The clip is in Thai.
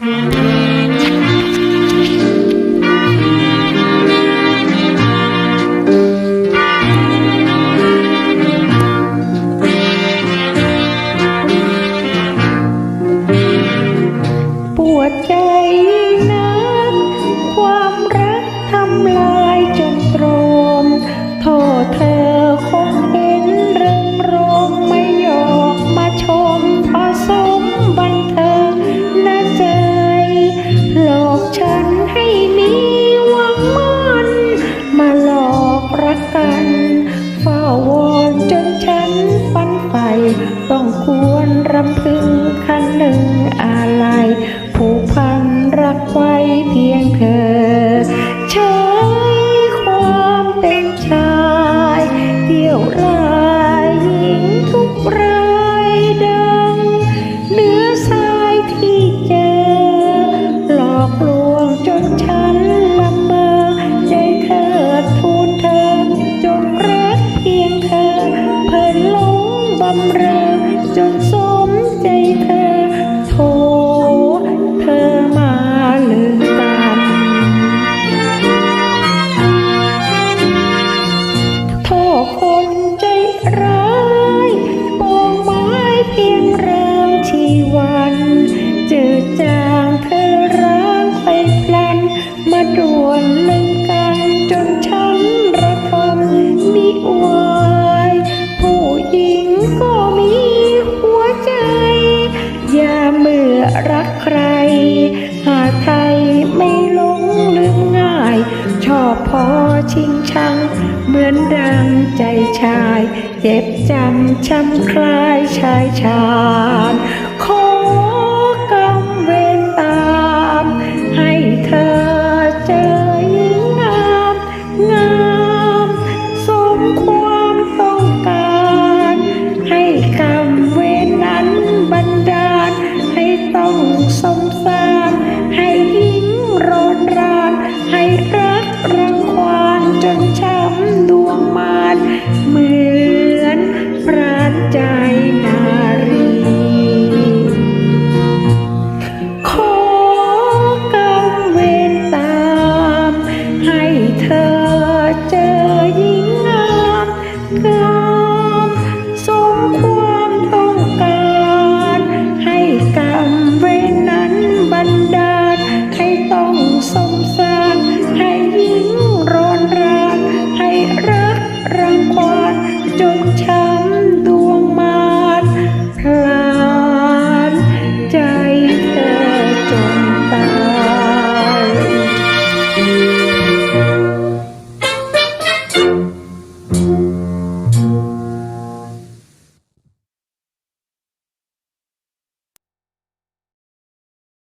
Mm-hmm. รักใคร หาใครไม่หลงลืมง่าย ชอบพอชิงชัง เหมือนดังใจชาย เจ็บจำช้ำคลายชายชาย so